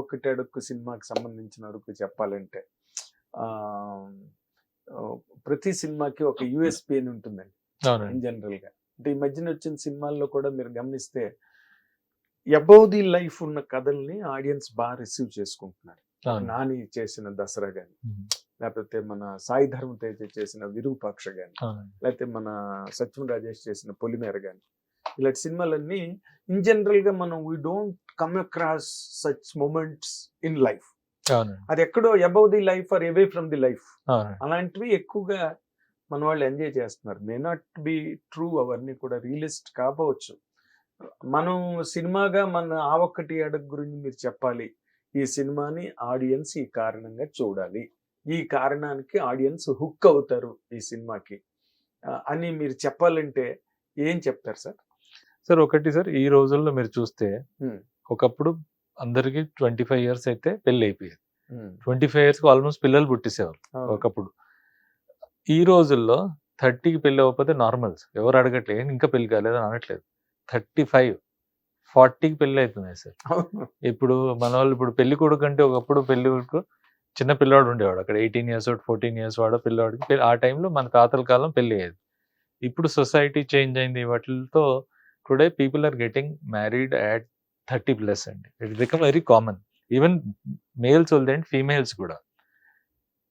ఒక్కటి అడుక్కు సినిమాకి సంబంధించిన వరకు చెప్పాలంటే ప్రతి సినిమాకి ఒక యుఎస్పి అని ఉంటుందండి. ఇన్ జనరల్గా అంటే ఈ మధ్యన వచ్చిన సినిమాల్లో కూడా మీరు గమనిస్తే అబౌవ్ ది లైఫ్ ఉన్న కథల్ని ఆడియన్స్ బాగా రిసీవ్ చేసుకుంటున్నారు. నాని చేసిన దసరా గాని. లేకపోతే మన సాయి ధర్మ తేజ చేసిన విరూపాక్ష గాని లేకపోతే మన సత్యం రాజేష్ చేసిన పొలిమేర గాని ఇలాంటి సినిమాలన్నీ ఇన్ జనరల్గా మనం we don't come across such moments in life. అది ఎక్కడో above the life or away from the life. అలాంటివి ఎక్కువగా మన వాళ్ళు ఎంజాయ్ చేస్తున్నారు. మే నాట్ బి ట్రూ అవన్నీ కూడా రియలిస్ట్ కాకపోవచ్చు. మనం సినిమాగా మన ఆ ఒక్కటి అడుగు గురించి మీరు చెప్పాలి. ఈ సినిమాని ఆడియన్స్ ఈ కారణంగా చూడాలి. ఈ కారణానికి ఆడియన్స్ హుక్ అవుతారు ఈ సినిమాకి. అని మీరు చెప్పాలంటే ఏం చెప్తారు సార్? సార్ ఒకటి సార్ ఈ రోజుల్లో మీరు చూస్తే. ఒకప్పుడు అందరికి ట్వంటీ ఫైవ్ ఇయర్స్ అయితే పెళ్ళి అయిపోయేది. ట్వంటీ ఫైవ్ ఇయర్స్కి ఆల్మోస్ట్ పిల్లలు పుట్టేసేవారు ఒకప్పుడు. ఈ రోజుల్లో థర్టీకి పెళ్ళి అవ్వకపోతే నార్మల్స్ ఎవరు అడగట్లేదు ఇంకా పెళ్ళి కాలేదు? అని అనట్లేదు. థర్టీ ఫైవ్ ఫార్టీకి పెళ్ళి అవుతున్నాయి సార్. ఇప్పుడు మన వాళ్ళు ఇప్పుడు పెళ్ళి కొడుకు అంటే ఒకప్పుడు పెళ్ళి కొడుకు చిన్న పిల్లవాడు ఉండేవాడు. అక్కడ ఎయిటీన్ ఇయర్స్ వాడు ఫోర్టీన్ ఇయర్స్ వాడు పిల్లవాడికి ఆ టైంలో మన తాతల కాలం పెళ్ళి అయ్యేది. ఇప్పుడు సొసైటీ చేంజ్ అయింది వాటితో today people are getting married at thirty plus అండి it become very common even males వద్దండి ఫీమేల్స్ కూడా.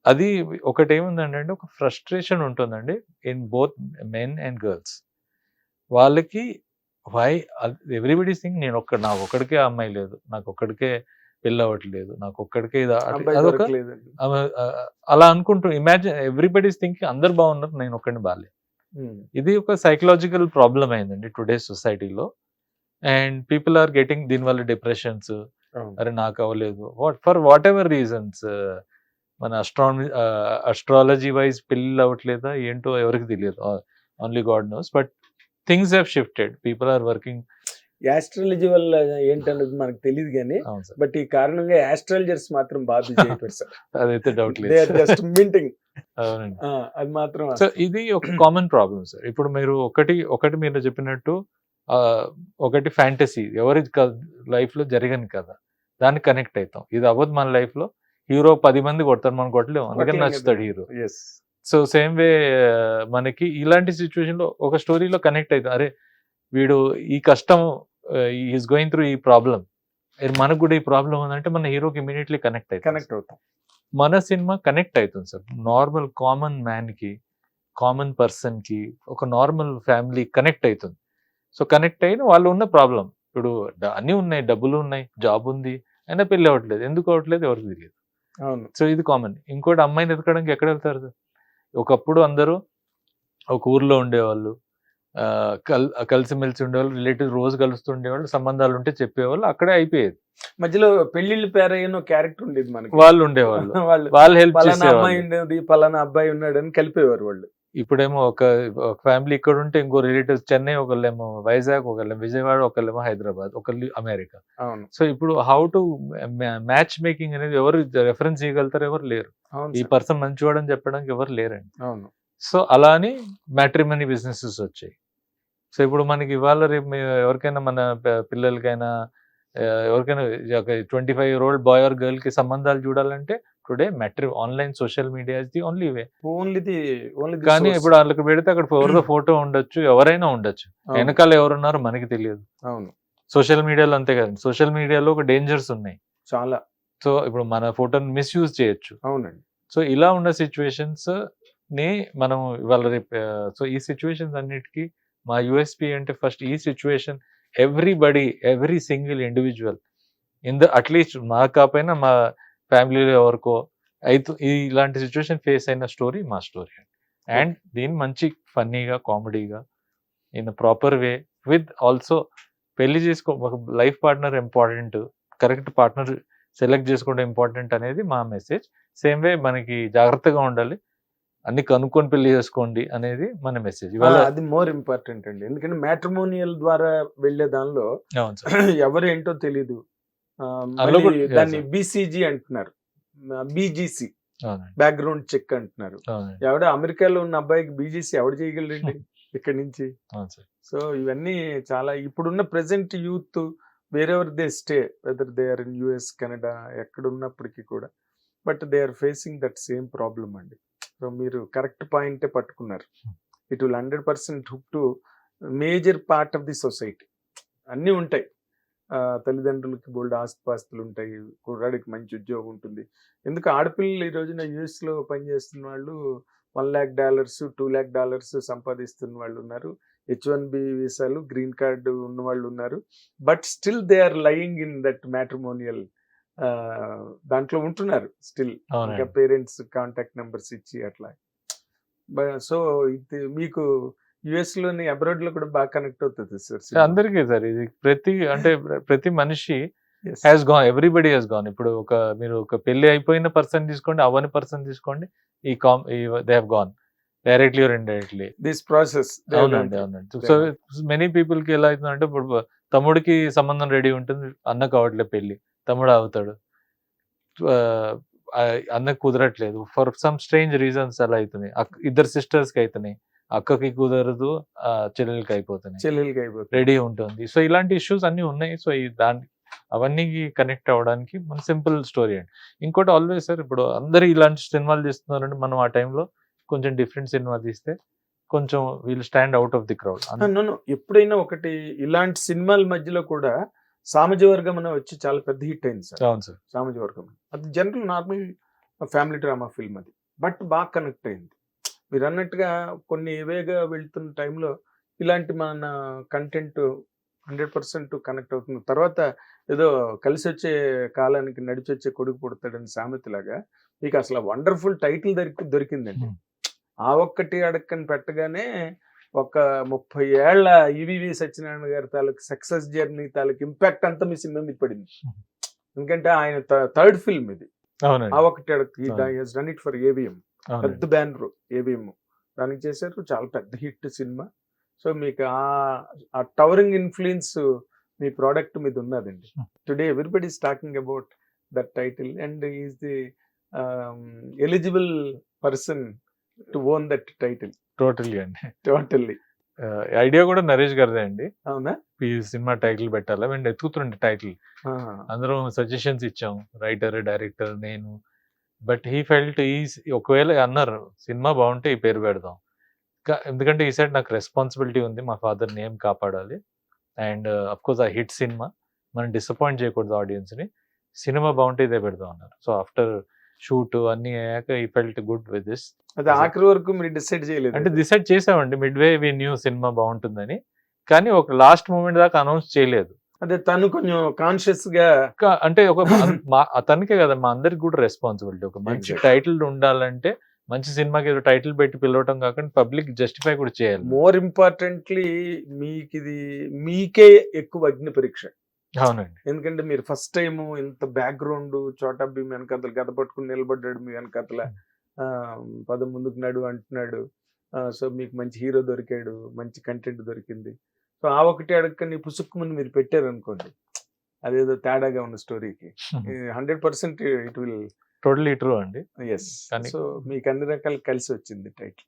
అది ఒకటి ఏముందండి అంటే ఒక ఫ్రస్ట్రేషన్ ఉంటుందండి in both men and girls వాళ్ళకి వై ఎవ్రీబడి థింగ్ నేను ఒక్క నాకు ఒక్కడికే అమ్మాయి లేదు నాకు ఒక్కడికే పెళ్ళి అవ్వట్లేదు నాకు ఒక్కడికే ఇది అదొక అలా అనుకుంటూ ఇమాజిన్ ఎవ్రీబడీస్ థింకింగ్ అందరు బాగున్నారు నేను ఒక్కడిని బాగాలేదు. ఇది ఒక సైకలాజికల్ ప్రాబ్లం అయిందండి టుడే సొసైటీలో అండ్ పీపుల్ ఆర్ గెటింగ్ దీనివల్ల డిప్రెషన్స్. అరే నాకు అవ్వలేదు. What for what ever reasons మన అస్ట్రానమీ అస్ట్రాలజీ వైజ్ పెళ్ళి అవ్వట్లేదా? ఏంటో ఎవరికి తెలియదు. Only God knows but things have shifted people are working astrology వల్ల ఏంటన్నది మనకు తెలియదు కానీ బట్ ఈ కారణంగా యాస్ట్రాలజర్స్ మాత్రం సార్. అదైతే డౌట్ లేదు. జస్ట్ మింటింగ్ అది మాత్రం సో ఇది ఒక కామన్ ప్రాబ్లం సార్ ఇప్పుడు మీరు ఒకటి ఒకటి మీరు చెప్పినట్టు ఒకటి ఫ్యాంటసీ ఎవరి లైఫ్లో జరగని కదా దాన్ని కనెక్ట్ అవుతాం ఇది అవ్వదు మన లైఫ్లో. హీరో పది మంది కొడతారు మనం కొట్టలేము అందుకని నచ్చుతాడు. హీరో సో సేమ్ వే మనకి ఇలాంటి సిచ్యువేషన్లో ఒక స్టోరీలో కనెక్ట్ అవుతాం అరే వీడు ఈ కష్టం ఈస్ గోయింగ్ త్రూ ఈ ప్రాబ్లం మనకు కూడా ఈ ప్రాబ్లం ఉందంటే మన హీరోకి ఇమీడియట్లీ కనెక్ట్ అవుతాం కనెక్ట్ అవుతాం. మన సినిమా కనెక్ట్ అవుతుంది సార్ నార్మల్ కామన్ మ్యాన్కి కామన్ పర్సన్కి ఒక నార్మల్ ఫ్యామిలీ కనెక్ట్ అవుతుంది. సో కనెక్ట్ అయిన వాళ్ళు ఉన్న ప్రాబ్లం ఇప్పుడు అన్నీ ఉన్నాయి డబ్బులు ఉన్నాయి జాబ్ ఉంది అయినా పెళ్ళి అవ్వట్లేదు. ఎందుకు అవ్వట్లేదు? ఎవరికి తెలియదు. అవును. సో ఇది కామన్ ఇంకోటి అమ్మాయిని ఎదగడానికి ఎక్కడ వెళ్తారు సార్ ఒకప్పుడు అందరూ ఒక ఊర్లో ఉండేవాళ్ళు. కల్ కలిసిమెలిసి ఉండేవాళ్ళు రిలేటివ్ రోజు కలుస్తుండేవాళ్ళు సంబంధాలు ఉంటే చెప్పేవాళ్ళు అక్కడే అయిపోయేది. మధ్యలో పెళ్ళిళ్ళు పేరయ్యనో క్యారెక్టర్ ఉండేది మనకి. వాళ్ళు ఉండేవాళ్ళు. వాళ్ళు వాళ్ళు హెల్ప్ పలానా అమ్మాయి ఉండేది పలానా అబ్బాయి ఉన్నాడు అని కలిపేవారు వాళ్ళు. ఇప్పుడేమో ఒక ఫ్యామిలీ ఇక్కడ ఉంటే ఇంకో రిలేటివ్స్ చెన్నై ఒకళ్ళేమో వైజాగ్ ఒకళ్ళేమో విజయవాడ ఒకళ్ళేమో హైదరాబాద్ ఒకళ్ళు అమెరికా. అవును. సో ఇప్పుడు హౌ టు మ్యాచ్ మేకింగ్ అనేది ఎవరు రెఫరెన్స్ చేయగలుగుతారు ఎవరు లేరు. ఈ. పర్సన్ మంచివాడు అని చెప్పడానికి ఎవరు లేరండి. అవును. సో అలా అని మ్యాట్రిమనీ బిజినెసెస్ వచ్చాయి. సో ఇప్పుడు మనకి ఇవాళ రేపు ఎవరికైనా మన పిల్లలకైనా ఎవరికైనా twenty five year old boy or గర్ల్కి సంబంధాలు చూడాలంటే today మ్యాట్రి online social media is the only way. Only the only కానీ ఇప్పుడు వాళ్ళకి పెడితే అక్కడ ఎవరిదో ఫోటో ఉండొచ్చు ఎవరైనా ఉండొచ్చు. వెనకాల ఎవరున్నారో మనకి తెలియదు. అవును. సోషల్ మీడియాలో అంతే కదండి సోషల్ మీడియాలో ఒక డేంజర్స్ ఉన్నాయి. చాలా. సో ఇప్పుడు మన ఫోటోని మిస్యూజ్ చేయొచ్చు. అవునండి. సో ఇలా ఉన్న సిచ్యువేషన్స్ని మనం ఇవాళ రేపు సో ఈ సిచ్యువేషన్స్ అన్నిటికీ మా యుఎస్పి అంటే ఫస్ట్ ఈ situation everybody every single individual in the at least మా కాకపోయినా మా ఫ్యామిలీలో ఎవరికో అయితే ఇలాంటి సిచ్యువేషన్ ఫేస్ అయిన స్టోరీ మా స్టోరీ అండ్. దీన్ని మంచి ఫన్నీగా కామెడీగా in proper way with also పెళ్ళి చేసుకో ఒక life partner important correct partner select చేసుకోవడం ఇంపార్టెంట్ అనేది మా మెసేజ్ సేమ్ వే మనకి జాగ్రత్తగా ఉండాలి. అన్ని కనుక్కొని పెళ్ళి చేసుకోండి అనేది మన మెసేజ్ ఇవాళ అది మోర్ ఇంపార్టెంట్ అండి. ఎందుకంటే మ్యాట్రిమోనియల్ ద్వారా వెళ్ళే దానిలో ఎవరు ఏంటో తెలీదు. దాన్ని. బీసీజీ అంటున్నారు. బీజీసీ బ్యాక్గ్రౌండ్ చెక్ అంటున్నారు. ఎవడ అమెరికాలో ఉన్న అబ్బాయికి బీజీసీ ఎవడు చేయగలరండి ఇక్కడి నుంచి? సో ఇవన్నీ చాలా ఇప్పుడున్న present youth wherever they stay whether they are in US Canada ఎక్కడ ఉన్నప్పటికీ కూడా. But they are facing that same problem అండి. సో మీరు కరెక్ట్ పాయింటే పట్టుకున్నారు. It will hundred percent hook to major part of the society అన్నీ ఉంటాయి. తల్లిదండ్రులకి బోల్డ్ ఆస్తిపాస్తులు ఉంటాయి. కుర్రాడికి మంచి ఉద్యోగం ఉంటుంది. ఎందుకు ఆడపిల్లలు ఈ రోజున యూఎస్లో పనిచేస్తున్న వాళ్ళు one lakh dollars two lakh dollars సంపాదిస్తున్న వాళ్ళు ఉన్నారు. హెచ్ వన్ బి వీసాలు గ్రీన్ కార్డు ఉన్న వాళ్ళు ఉన్నారు. But still they are lying in that matrimonial దాంట్లో ఉంటున్నారు స్టిల్. ఇంకా పేరెంట్స్ కాంటాక్ట్ నెంబర్స్ ఇచ్చి అట్లా. సో ఇది మీకు యుఎస్లోని అబ్రాడ్లో కూడా బాగా కనెక్ట్ అవుతుంది సార్ అందరికీ సార్. ఇది ప్రతి అంటే ప్రతి మనిషి has gone everybody has gone ఇప్పుడు ఒక మీరు ఒక పెళ్ళి అయిపోయిన పర్సన్ తీసుకోండి అవ్వని పర్సన్ తీసుకోండి ఈ com they have gone directly or indirectly this process అవునండి అవునండి. సో మెనీ పీపుల్కి ఎలా అవుతుందంటే ఇప్పుడు తమ్ముడికి సంబంధం రెడీ ఉంటుంది అన్న కావట్లే పెళ్ళి తమ్ముడు అవుతాడు అన్నకు కుదరట్లేదు. ఫర్ సమ్ స్ట్రేంజ్ రీజన్స్ అలా అవుతున్నాయి ఇద్దరు సిస్టర్స్కి అవుతున్నాయి అక్కకి కుదరదు ఆ, చెల్లెలకి అయిపోతున్నాయి. చెల్లెలకి అయిపోతుంది రెడీ ఉంటుంది. సో ఇలాంటి ఇష్యూస్ అన్ని ఉన్నాయి. సో ఈ దాని అవన్నీ కనెక్ట్ అవ్వడానికి మన సింపుల్ స్టోరీ అండి. ఇంకోటి ఆల్వేస్ సార్ ఇప్పుడు అందరు ఇలాంటి సినిమాలు తీస్తున్నారంటే మనం ఆ టైంలో కొంచెం డిఫరెంట్ సినిమా తీస్తే కొంచెం వీళ్ళు stand out of the crowd ఎప్పుడైనా ఒకటి ఇలాంటి సినిమాల మధ్యలో కూడా సామజవర్గం అని వచ్చి చాలా పెద్ద హిట్ అయింది సార్. అవును సార్. సామజవర్గం అది general normal family drama film అది. బట్ బాగా కనెక్ట్ అయింది. మీరు అన్నట్టుగా కొన్ని వేగా వెళ్తున్న టైంలో ఇలాంటి మన కంటెంట్ హండ్రెడ్ పర్సెంట్ కనెక్ట్ అవుతుంది. తర్వాత ఏదో కలిసి వచ్చే కాలానికి నడిచి వచ్చే కొడుకు పుడతాడని సామెతలాగా మీకు అసలు వండర్ఫుల్ టైటిల్ దొరికి దొరికిందండి. ఆ ఒక్కటి అడక్కని పెట్టగానే ఒక ముప్పై ఏళ్ళ ఈవివి సత్యనారాయణ గారి తాలూకు సక్సెస్ జర్నీ తాలూకు ఇంపాక్ట్ అంతా మీ సినిమా మీద పడింది. ఎందుకంటే ఆయన థర్డ్ ఫిల్మ్ ఇది. ఆ అవును. డన్ ఇట్ ఫర్ ఏవిఎం పెద్ద బ్యానర్ ఏవిఎం దానికి చేశారు చాలా పెద్ద హిట్ సినిమా. సో మీకు ఆ టవరింగ్ ఇన్ఫ్లుయెన్స్ మీ ప్రోడక్ట్ మీద ఉన్నదండి. Today everybody is talking about that title and is the eligible person to own that title totally అండి. టోటల్లీ ఐడియా కూడా నరేష్ గారిదే అండి. అవునా? ఈ సినిమా టైటిల్ పెట్టాలా? మేము ఎత్తుకుతుండే టైటిల్ అందరం సజెషన్స్ ఇచ్చాం రైటర్ డైరెక్టర్ నేను. బట్ హీ ఫెల్ట్ ఈ ఒకవేళ అన్నారు సినిమా బాగుంటే ఈ పేరు పెడదాం. ఎందుకంటే ఈ సైడ్ నాకు రెస్పాన్సిబిలిటీ ఉంది మా ఫాదర్ నేమ్ కాపాడాలి. అండ్ అఫ్ కోర్స్ ఆ హిట్ సినిమా మనం డిసప్పాయింట్ చేయకూడదు audience ని. సినిమా బాగుంటే ఇదే పెడదాం అన్నారు. సో ఆఫ్టర్ షూట్ అన్ని అయ్యాక ఈ ఫెల్ట్ గుడ్ విత్ దిస్. అది ఆఖరి వరకు మీరు డిసైడ్ చేయలేదు అంటే డిసైడ్ చేసామండి mid way we knew cinema బాగుంటుందని. కానీ ఒక లాస్ట్ మూమెంట్ దాకా అనౌన్స్ చేయలేదు. అదే తను కొంచెం కాన్షియస్గా అంటే ఒక అతనికే కదా మా అందరికి కూడా రెస్పాన్సిబిలిటీ ఒక మంచి. టైటిల్ ఉండాలంటే మంచి సినిమాకి ఏదో టైటిల్ పెట్టి పిలవటం కాకుండా పబ్లిక్ జస్టిఫై కూడా చేయాలి. మోర్ ఇంపార్టెంట్లీ మీకు ఇది మీకే ఎక్కువ అగ్ని పరీక్ష అవునండి. ఎందుకంటే మీరు ఫస్ట్ టైం ఇంత బ్యాక్గ్రౌండ్ చోటా భీమ్ వెనకతలు గద పట్టుకుని నిలబడ్డాడు మీ వెనకతల. పద ముందుకు నడు అంటున్నాడు. సో మీకు మంచి హీరో దొరికాడు మంచి కంటెంట్ దొరికింది. సో ఆ ఒకటి అడగని పుసుక్కుమని మీరు పెట్టారు అనుకోండి అదేదో తేడాగా ఉన్న స్టోరీకి. Hundred percent it will totally true అండి. ఎస్ సో మీకు అన్ని రకాలు కలిసి వచ్చింది టైటిల్.